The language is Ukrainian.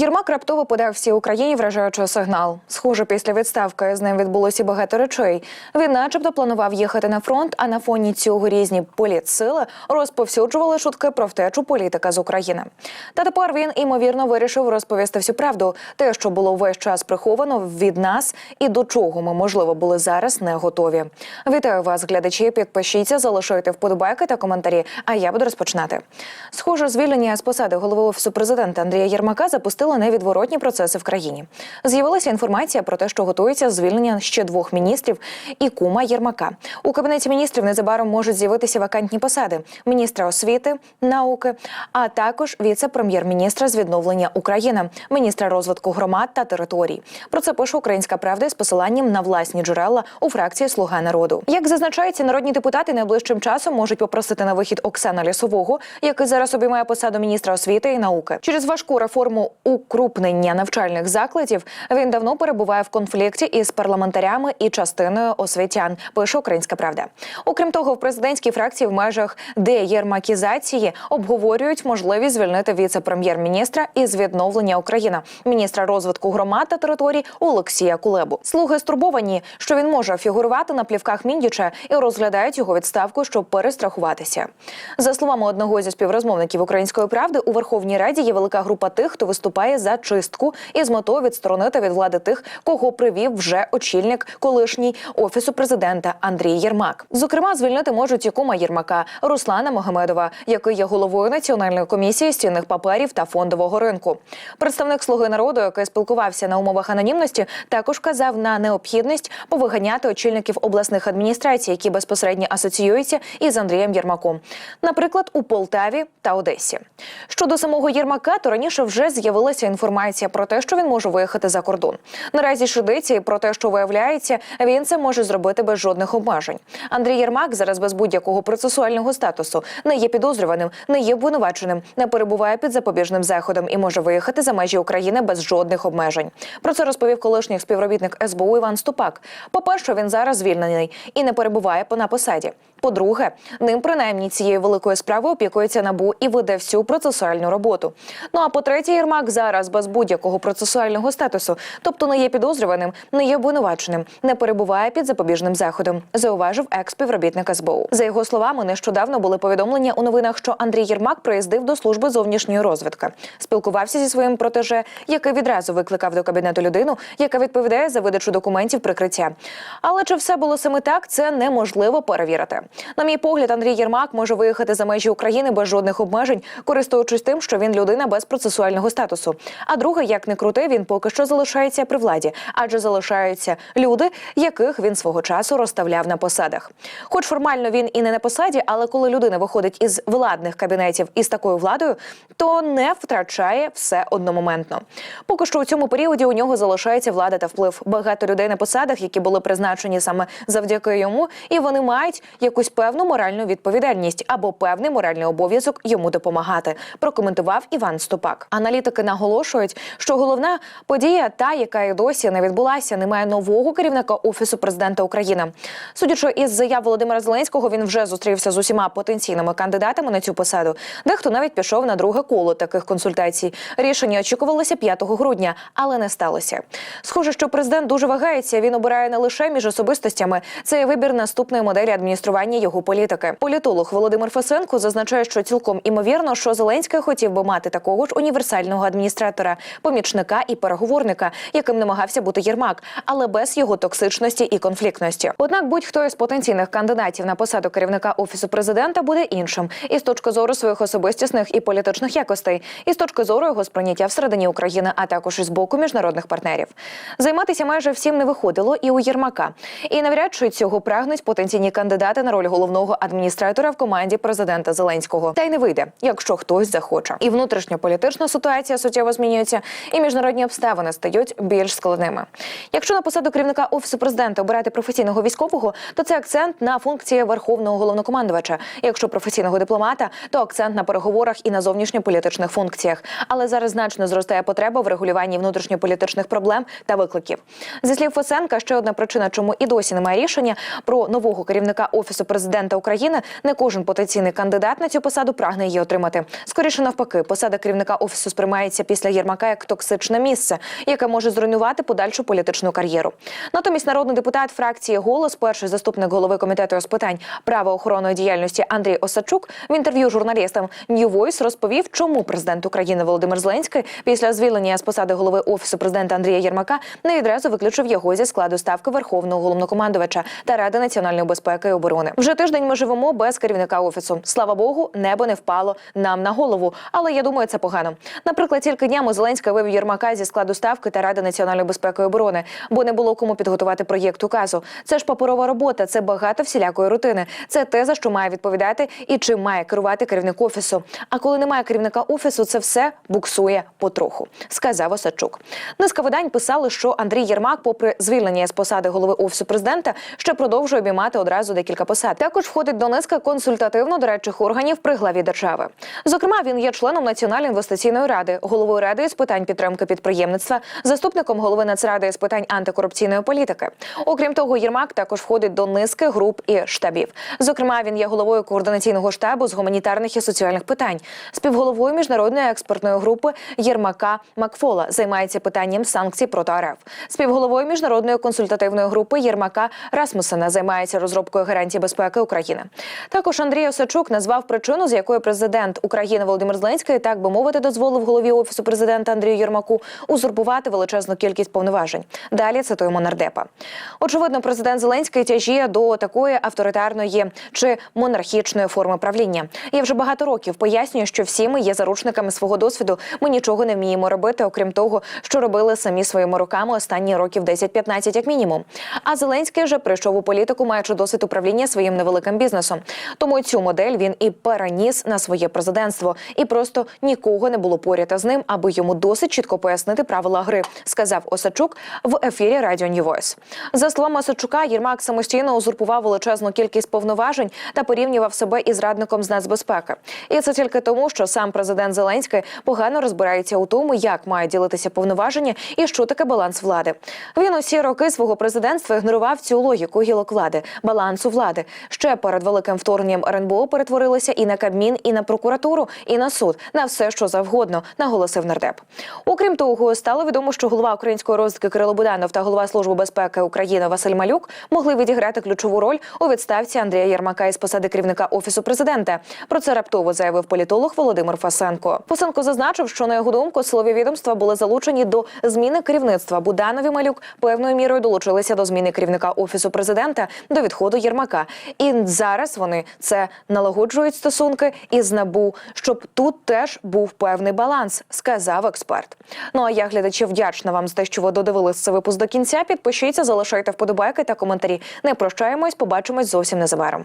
Єрмак раптово подав всій Україні вражаючий сигнал. Схоже, після відставки з ним відбулося багато речей. Він, начебто, планував їхати на фронт, а на фоні цього різні політсили розповсюджували шутки про втечу політика з України. Та тепер він імовірно вирішив розповісти всю правду, те, що було весь час приховано від нас, і до чого ми можливо були зараз не готові. Вітаю вас, глядачі. Підпишіться, залишайте вподобайки та коментарі. А я буду розпочинати. Схоже, звільнення з посади голови офісу президента Андрія Єрмака запустило невідворотні процеси в країні. З'явилася інформація про те, що готується звільнення ще двох міністрів і кума Єрмака. У кабінеті міністрів незабаром можуть з'явитися вакантні посади міністра освіти, науки, а також віце-прем'єр-міністра з відновлення України, міністра розвитку громад та територій. Про це пише Українська правда з посиланням на власні джерела у фракції Слуга народу. Як зазначається, народні депутати найближчим часом можуть попросити на вихід Оксана Лісового, який зараз обіймає посаду міністра освіти і науки. Через важку реформу укрупнення навчальних закладів він давно перебуває в конфлікті із парламентарями і частиною освітян. Пише Українська правда. Окрім того, в президентській фракції в межах деєрмакізації обговорюють можливість звільнити віце-прем'єр-міністра із відновлення України, міністра розвитку громад та територій Олексія Кулебу. Слуги стурбовані, що він може фігурувати на плівках Міндіча і розглядають його відставку, щоб перестрахуватися. За словами одного зі співрозмовників української правди, у Верховній Раді є велика група тих, хто виступає за чистку із метою відсторонити від влади тих, кого привів вже очільник колишній офісу президента Андрій Єрмак. Зокрема, звільнити можуть і кума Єрмака Руслана Могамедова, який є головою національної комісії з цінних паперів та фондового ринку. Представник слуги народу, який спілкувався на умовах анонімності, також казав на необхідність повиганяти очільників обласних адміністрацій, які безпосередньо асоціюються із Андрієм Єрмаком, наприклад, у Полтаві та Одесі. Щодо самого Єрмака, то раніше вже з'явилася інформація про те, що він може виїхати за кордон. Наразі ж і про те, що виявляється, він це може зробити без жодних обмежень. Андрій Єрмак зараз без будь-якого процесуального статусу не є підозрюваним, не є обвинуваченим, не перебуває під запобіжним заходом і може виїхати за межі України без жодних обмежень. Про це розповів колишній співробітник СБУ Іван Ступак. По перше, він зараз звільнений і не перебуває на посаді. По-друге, ним принаймні цією великою справою опікується набу і веде всю процесуальну роботу. Ну а по-третє, Єрмак зараз без будь-якого процесуального статусу, тобто не є підозрюваним, не є обвинуваченим, не перебуває під запобіжним заходом, зауважив екс-співробітник СБУ. За його словами, нещодавно були повідомлення у новинах, що Андрій Єрмак приїздив до служби зовнішньої розвідки, спілкувався зі своїм протеже, який відразу викликав до кабінету людину, яка відповідає за видачу документів прикриття. Але чи все було саме так, це неможливо перевірити. На мій погляд, Андрій Єрмак може виїхати за межі України без жодних обмежень, користуючись тим, що він людина без процесуального статусу. А друге, як не крути, він поки що залишається при владі, адже залишаються люди, яких він свого часу розставляв на посадах. Хоч формально він і не на посаді, але коли людина виходить із владних кабінетів із такою владою, то не втрачає все одномоментно. Поки що у цьому періоді у нього залишається влада та вплив. Багато людей на посадах, які були призначені саме завдяки йому, і вони мають якусь певну моральну відповідальність або певний моральний обов'язок йому допомагати. Прокоментував Іван Ступак. Аналітики наголошують, що головна подія, та яка і досі не відбулася, немає нового керівника офісу президента України. Судячи із заяв Володимира Зеленського, він вже зустрівся з усіма потенційними кандидатами на цю посаду. Дехто навіть пішов на друге коло таких консультацій. Рішення очікувалося 5 грудня, але не сталося. Схоже, що президент дуже вагається. Він обирає не лише між особистостями. Це вибір наступної моделі адміністрування його політики. Політолог Володимир Фасенко зазначає, що цілком імовірно, що Зеленський хотів би мати такого ж універсального адміністратора, помічника і переговорника, яким намагався бути Єрмак, але без його токсичності і конфліктності. Однак, будь-хто із потенційних кандидатів на посаду керівника офісу президента буде іншим і з точки зору своїх особистісних і політичних якостей, і з точки зору його сприйняття всередині України, а також із боку міжнародних партнерів. Займатися майже всім не виходило і у Єрмака. І навряд чи цього прагнуть потенційні кандидати на роль головного адміністратора в команді президента Зеленського. Та й не вийде, якщо хтось захоче. І внутрішньополітична ситуація суттєво змінюється, і міжнародні обставини стають більш складними. Якщо на посаду керівника офісу президента обирати професійного військового, то це акцент на функції верховного головнокомандувача. Якщо професійного дипломата, то акцент на переговорах і на зовнішньополітичних функціях. Але зараз значно зростає потреба в регулюванні внутрішньополітичних проблем та викликів. Зі слів Фосенка, ще одна причина, чому і досі немає рішення про нового керівника офісу президента України, не кожен потенційний кандидат на цю посаду прагне її отримати. Скоріше навпаки, посада керівника офісу сприймається після Єрмака як токсичне місце, яке може зруйнувати подальшу політичну кар'єру. Натомість народний депутат фракції Голос, перший заступник голови комітету з питань правоохоронної діяльності Андрій Осадчук в інтерв'ю журналістам New Voice розповів, чому президент України Володимир Зеленський після звільнення з посади голови офісу президента Андрія Єрмака не відразу виключив його зі складу ставки верховного головнокомандувача та ради національної безпеки і оборони. Вже тиждень ми живемо без керівника офісу. Слава Богу, небо не впало нам на голову. Але я думаю, це погано. Наприклад, тільки днями Зеленський вивів Єрмака зі складу ставки та ради національної безпеки і оборони, бо не було кому підготувати проєкт указу. Це ж паперова робота, це багато всілякої рутини. Це те, за що має відповідати і чим має керувати керівник офісу. А коли немає керівника офісу, це все буксує потроху, сказав Осадчук. Низка видань писали, що Андрій Єрмак, попри звільнення з посади голови офісу президента, ще продовжує обіймати одразу декілька посад. Також входить до низки консультативно-дорадчих органів при главі держави. Зокрема, він є членом Національної інвестиційної ради, головою ради з питань підтримки підприємництва, заступником голови Нацради з питань антикорупційної політики. Окрім того, Єрмак також входить до низки груп і штабів. Зокрема, він є головою координаційного штабу з гуманітарних і соціальних питань, співголовою міжнародної експертної групи Єрмака Макфола займається питанням санкцій проти РФ. Співголовою міжнародної консультативної групи Єрмака Расмусена займається розробкою гарантій безпеки України. Також Андрій Осачук назвав причину, з якої президент України Володимир Зеленський, так би мовити, дозволив голові офісу президента Андрію Єрмаку узурпувати величезну кількість повноважень. Далі цитуємо нардепа. Очевидно, президент Зеленський тяжіє до такої авторитарної чи монархічної форми правління. Я вже багато років пояснюю, що всі ми є заручниками свого досвіду. Ми нічого не вміємо робити, окрім того, що робили самі своїми руками останні років 10-15 як мінімум. А Зеленський вже прийшов у політику, маючи досвід управління своїм невеликим бізнесом. Тому цю модель він і переніс на своє президентство, і просто нікого не було поряд з ним, аби йому досить чітко пояснити правила гри, сказав Осадчук в ефірі Радіо Voice. За словами Осадчука, Єрмак самостійно узурпував величезну кількість повноважень та порівнював себе із радником з нацбезпеки. І це тільки тому, що сам президент Зеленський погано розбирається у тому, як мають ділитися повноваження і що таке баланс влади. Він усі роки свого президентства ігнорував цю логіку гілок влади, балансу влади. Ще перед великим вторгненням РНБО перетворилися і на Кабмін, і на прокуратуру, і на суд на все, що завгодно, наголосив нардеп. Окрім того, стало відомо, що голова української розвідки Кирило Буданов та голова служби безпеки України Василь Малюк могли відіграти ключову роль у відставці Андрія Єрмака із посади керівника офісу президента. Про це раптово заявив політолог Володимир Фасенко. Фасенко зазначив, що на його думку силові відомства були залучені до зміни керівництва. Буданові Малюк певною мірою долучилися до зміни керівника офісу президента до відходу Єрмака. І зараз вони це налагоджують стосунки із набу, щоб тут теж був певний баланс, сказав експерт. Ну а я глядачі вдячна вам за те, що ви додивились цей випуск до кінця. Підпишіться, залишайте вподобайки та коментарі. Не прощаємось, побачимось зовсім незабаром.